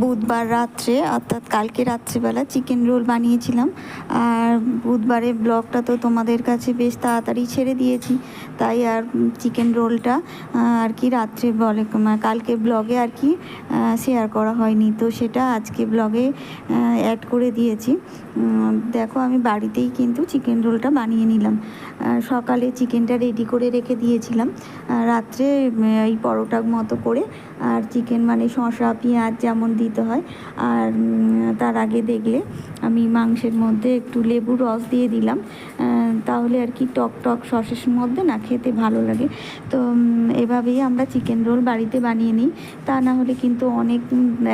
বুধবার রাত্রে, অর্থাৎ কালকে রাত্রিবেলা চিকেন রোল বানিয়েছিলাম। আর বুধবারে ব্লগটা তো তোমাদের কাছে বেশ তাড়াতাড়ি ছেড়ে দিয়েছি। তাই আর চিকেন রোলটা আর কি রাত্রে বলে কালকে ব্লগে আর কি শেয়ার করা হয়নি। তো সেটা আজকে ব্লগে অ্যাড করে দিয়েছি। দেখো আমি বাড়িতেই কিন্তু চিকেন রোলটা বানিয়ে নিলাম। সকালে চিকেনটা রেডি করে রেখে দিয়েছিলাম। রাত্রে এই পরোটার মতো করে, আর চিকেন মানে শসা, পেঁয়াজ যেমন দিতে হয়। আর তার আগে দেখলে আমি মাংসের মধ্যে একটু লেবুর রস দিয়ে দিলাম। তাহলে আর কি টক টক সসের মধ্যে না খেতে ভালো লাগে। তো এভাবেই আমরা চিকেন রোল বাড়িতে বানিয়ে নিই। তা না হলে কিন্তু অনেক,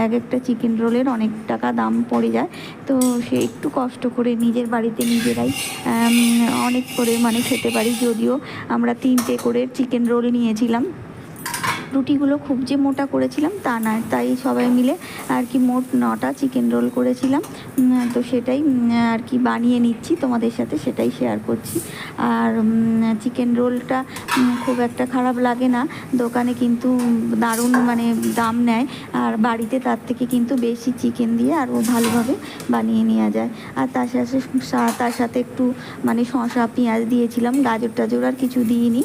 এক একটা চিকেন রোলের অনেক টাকা দাম পড়ে যায়। তো সে একটু কষ্ট করে নিজের বাড়িতে নিজেরাই অনেক করে মানে খেতে পারি। যদিও আমরা তিনটে করে চিকেন রোল নিয়েছিলাম। রুটিগুলো খুব যে মোটা করেছিলাম তা না, তাই সবাই মিলে আর কি মোট নটা চিকেন রোল করেছিলাম। তো সেটাই আর কি বানিয়ে নিচ্ছি, তোমাদের সাথে সেটাই শেয়ার করছি। আর চিকেন রোলটা খুব একটা খারাপ লাগে না, দোকানে কিন্তু দারুণ মানে দাম নেয়, আর বাড়িতে তার থেকে কিন্তু বেশি চিকেন দিয়ে আরও ভালোভাবে বানিয়ে নেওয়া যায়। আর তার সাথে তার সাথে একটু মানে শসা, পেঁয়াজ দিয়েছিলাম গাজর টাজর আর কিছু দিইনি।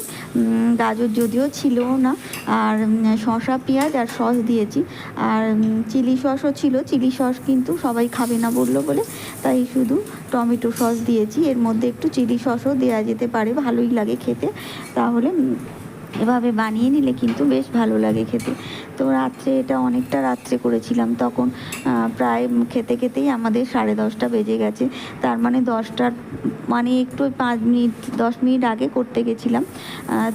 গাজর যদিও ছিল না, আর উম, শসা পেঁয়াজ আর সস দিয়েছি। আর চিলি সসও ছিল। চিলি সস কিন্তু সবাই খাবে না বলল বলে। তাই শুধু টমেটো সস দিয়েছি। এর মধ্যে একটু চিলি সসও দেওয়া যেতে পারে। ভালোই লাগে খেতে। তাহলে এভাবে বানিয়ে নিলে কিন্তু বেশ ভালো লাগে খেতে। তো রাত্রে এটা অনেকটা রাত্রে করেছিলাম। তখন প্রায় খেতে খেতেই আমাদের সাড়ে দশটা বেজে গেছে। তার মানে দশটার মানে একটু পাঁচ মিনিট, দশ মিনিট আগে করতে গেছিলাম।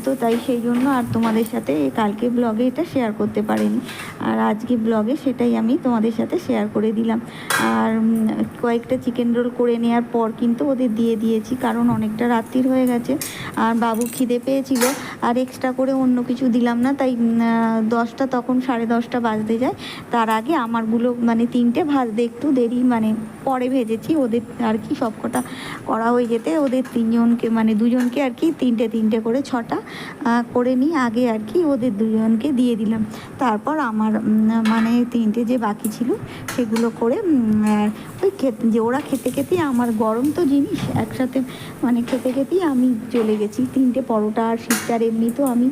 তো তাই সেই জন্য আর তোমাদের সাথে কালকে ব্লগে এটা শেয়ার করতে পারিনি। আর আজকে ব্লগে সেটাই আমি তোমাদের সাথে শেয়ার করে দিলাম। আর কয়েকটা চিকেন রোল করে নেওয়ার পর কিন্তু ওদের দিয়ে দিয়েছি। কারণ অনেকটা রাত্রির হয়ে গেছে। আর বাবু খিদে পেয়েছিল। আর এক্সট্রা করে অন্য কিছু দিলাম না, তাই দশটা তখন সাড়ে দশটা বাজতে যায়। তার আগে আমারগুলো মানে তিনটে ভাজতে একটু দেরি মানে পরে ভেজেছি, ওদের আর কি সব কটা করা হয়ে যেতে, ওদের তিনজনকে মানে দুজনকে আর কি তিনটে তিনটে করে ছটা করে নিই আগে আর কি ওদের দুজনকে দিয়ে দিলাম। তারপর আমার মানে তিনটে যে বাকি ছিল, সেগুলো করে ওই খেতে, যে ওরা খেতে খেতেই আমার গরম তো জিনিস, একসাথে মানে খেতে খেতেই আমি চলে গেছি। তিনটে পরোটা আর শীতটার এমনি এমনিতেও আমি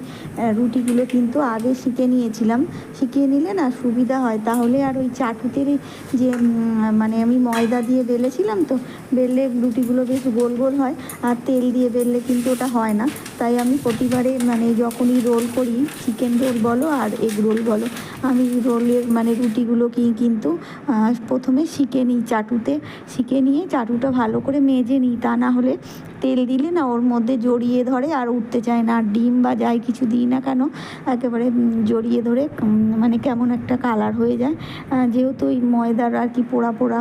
রুটিগুলো কিন্তু আগে শিখে নিয়েছিলাম। শিখিয়ে নিলে না সুবিধা হয়। তাহলে আর ওই চাটুতের যে মানে আমি ময়দা দিয়ে বেলেছিলাম তো বেললে রুটিগুলো বেশ গোল গোল হয়। আর তেল দিয়ে বেললে কিন্তু ওটা হয় না। তাই আমি প্রতিবারে মানে যখনই রোল করি চিকেন রোল বলো আর এগ রোল বলো, আমি রোলের মানে রুটিগুলো কি কিন্তু প্রথমে শিখে নিই চাটুতে। শিখে নিয়ে চাটুটা ভালো করে মেজে নিই। তা না হলে তেল দিলে না ওর মধ্যে জড়িয়ে ধরে আর উঠতে চায় না। আর ডিম বা যাই কিছু দিই না কেন, একেবারে জড়িয়ে ধরে মানে কেমন একটা কালার হয়ে যায়। যেহেতু ওই ময়দার আর কি পোড়া পোড়া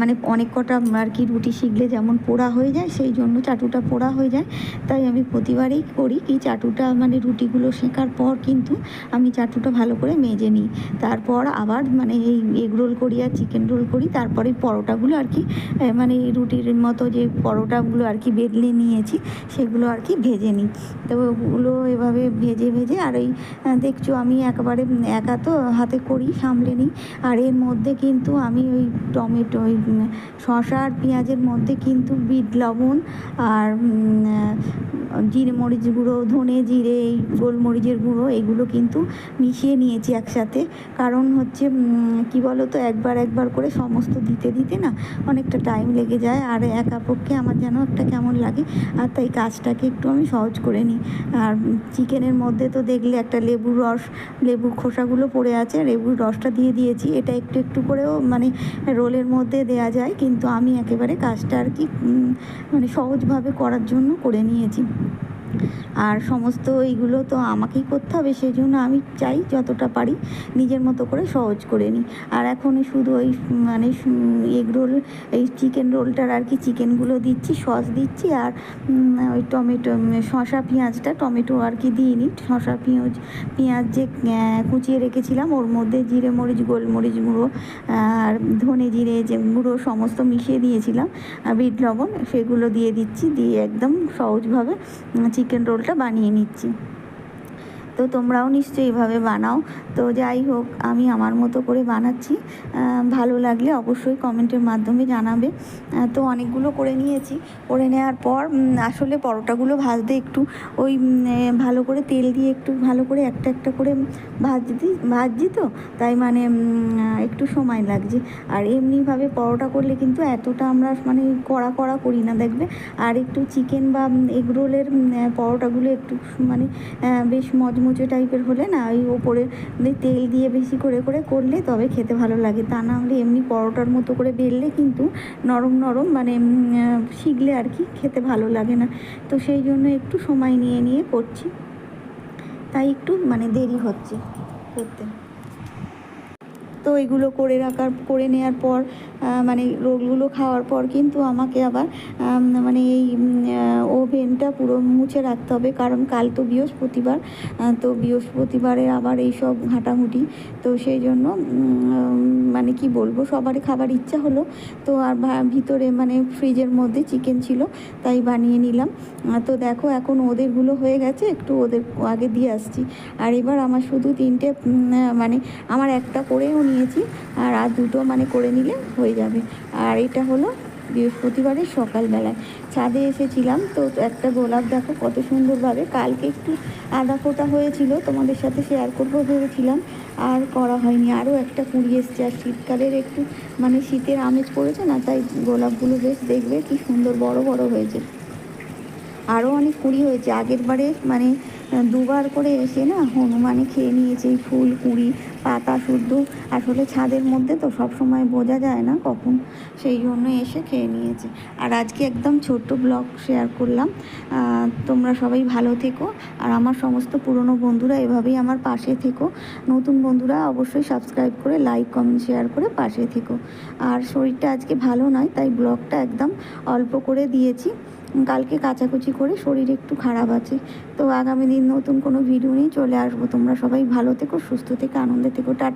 মানে অনেক কটা আর কি রুটি শিখলে যেমন পোড়া হয়ে যায়, সেই জন্য চাটুটা পোড়া হয়ে যায়। তাই আমি প্রতিবারেই করি কি চাটুটা মানে রুটিগুলো শেখার পর কিন্তু আমি চাটুটা ভালো করে মেজে নিই। তারপর আবার মানে এই এগ রোল করি আর চিকেন রোল করি, তারপরে পরোটাগুলো আর কি মানে রুটির মতো যে পরোটাগুলো আর কি বেদলে নিয়েছি, সেগুলো আর কি ভেজে নিই। তো ওগুলো এভাবে ভেজে ভেজে আর এই দেখছ আমি একবারে একা তো হাতে করি, সামলে নিই। আর এর মধ্যে কিন্তু আমি ওই টমেটো, ওই শসা আর পেঁয়াজের মধ্যে কিন্তু বিট লবণ আর জিরে মরিচ গুঁড়ো, ধনে জিরে, এই গোলমরিচের গুঁড়ো, এগুলো কিন্তু মিশিয়ে নিয়েছি একসাথে। কারণ হচ্ছে কি বলো তো একবার একবার করে সমস্ত দিতে দিতে না অনেকটা টাইম লেগে যায়। আর একা পক্ষে আমার যেন একটা কেমন লাগে, আর তাই কাজটাকে একটু আমি সহজ করে নিই। আর চিকেনের মধ্যে তো দেখলে একটা লেবুর রস, লেবুর খোসাগুলো পড়ে আছে। লেবুর রসটা দিয়ে দিয়েছি। এটা একটু একটু করেও মানে রোলের মধ্যে দেয়া যায় কিন্তু আমি একেবারে কাজটা আর কি মানে সহজভাবে করার জন্য করে নিয়েছি। আর সমস্ত এইগুলো তো আমাকেই করতে হবে সেই জন্য আমি চাই যতটা পারি নিজের মতো করে সহজ করে নিই। আর এখন শুধু ওই মানে এগ রোল, এই চিকেন রোলটার আর কি চিকেনগুলো দিচ্ছি, সস দিচ্ছি আর ওই টমেটো, শসা, পেঁয়াজটা টমেটো আর কি দিইনি। শসা, পেঁয়াজ পেঁয়াজ যে কুচিয়ে রেখেছিলাম, ওর মধ্যে জিরে, মরিচ, গোলমরিচ গুঁড়ো আর ধনে জিরে যে গুঁড়ো সমস্ত মিশিয়ে দিয়েছিলাম, আর বিট লবণ, সেগুলো দিয়ে দিচ্ছি, দিয়ে একদম সহজভাবে চিকেন রোলটা বানিয়ে নিচ্ছি। তো তোমরাও নিশ্চয়ই এভাবে বানাও। তো যাই হোক, আমি আমার মতো করে বানাচ্ছি। ভালো লাগলে অবশ্যই কমেন্টের মাধ্যমে জানাবে। তো অনেকগুলো করে নিয়েছি। করে নেওয়ার পর আসলে পরোটাগুলো ভাজতে একটু ওই ভালো করে তেল দিয়ে একটু ভালো করে একটা একটা করে ভাজছি ভাজছি তো, তাই মানে একটু সময় লাগছে। আর এমনিভাবে পরোটা করলে কিন্তু এতটা আমরা মানে কড়া কড়া করি না, দেখবে? আর একটু চিকেন বা এগ রোলের পরোটাগুলো একটু মানে বেশ বেশ মচমচে টাইপের হলে না, ওই ওপরে তেল দিয়ে বেশি করে করে করলে তবে খেতে ভালো লাগে। তা না হলে এমনি পরোটার মতো করে বেললে কিন্তু নরম নরম মানে শিখলে আর কি খেতে ভালো লাগে না। তো সেই জন্য একটু সময় নিয়ে নিয়ে করছি। তাই একটু মানে দেরি হচ্ছে করতে। তো এগুলো করে রাখার, করে নেওয়ার পর মানে রোলগুলো খাওয়ার পর কিন্তু আমাকে আবার মানে এই ওভেনটা পুরো মুছে রাখতে হবে। কারণ কাল তো বৃহস্পতিবার তো বৃহস্পতিবারে আবার এই সব ঘাঁটাঘুঁটি। তো সেই জন্য মানে কি বলব, সবারই খাবার ইচ্ছা হলো। তো আর ভিতরে মানে ফ্রিজের মধ্যে চিকেন ছিল, তাই বানিয়ে নিলাম। তো দেখো এখন ওদেরগুলো হয়ে গেছে, একটু ওদের আগে দিয়ে আসছি। আর এবার আমার শুধু তিনটে মানে আমার একটা করেও নিয়েছি। আর আর দুটো মানে করে নিলে হয়ে যাবে। আর এটা হলো বৃহস্পতিবারের সকালবেলায়। ছাদে এসেছিলাম। তো একটা গোলাপ দেখো কত সুন্দরভাবে। কালকে একটু আদা ফোটা হয়েছিল। তোমাদের সাথে শেয়ার করব ভেবেছিলাম। আর করা হয়নি। আরও একটা কুড়ি এসছে। আর শীতকালের একটু মানে শীতের আমেজ পড়েছে না, তাই গোলাপগুলো বেশ দেখবে কি সুন্দর বড় বড় হয়েছে। আরও অনেক কুড়ি হয়েছে। আগের বারে মানে দুবার করে এসে না হনুমানে খেয়ে নিয়েছে এই ফুল কুড়ি। পাতা শুদ্ধ। আসলে ছাদের মধ্যে তো সব সময় বোঝা যায় না কখন সেই জন্য এসে খেয়ে নিয়েছে। আর আজকে একদম ছোট্ট ব্লগ শেয়ার করলাম। তোমরা সবাই ভালো থেকো। আর আমার সমস্ত পুরনো বন্ধুরা এভাবেই আমার পাশে থেকো। নতুন বন্ধুরা অবশ্যই সাবস্ক্রাইব করে লাইক কমেন্ট শেয়ার করে পাশে থেকো। আর শরীরটা আজকে ভালো নয়, তাই ব্লগটা একদম অল্প করে দিয়েছি। কালকে কাচাকুচি করে শরীর একটু খারাপ আছে। তো আগামী দিন নতুন কোনো ভিডিও নিয়ে চলে আসব। তোমরা সবাই ভালো থেকো, সুস্থ থেকে, আনন্দে থেকো টাটা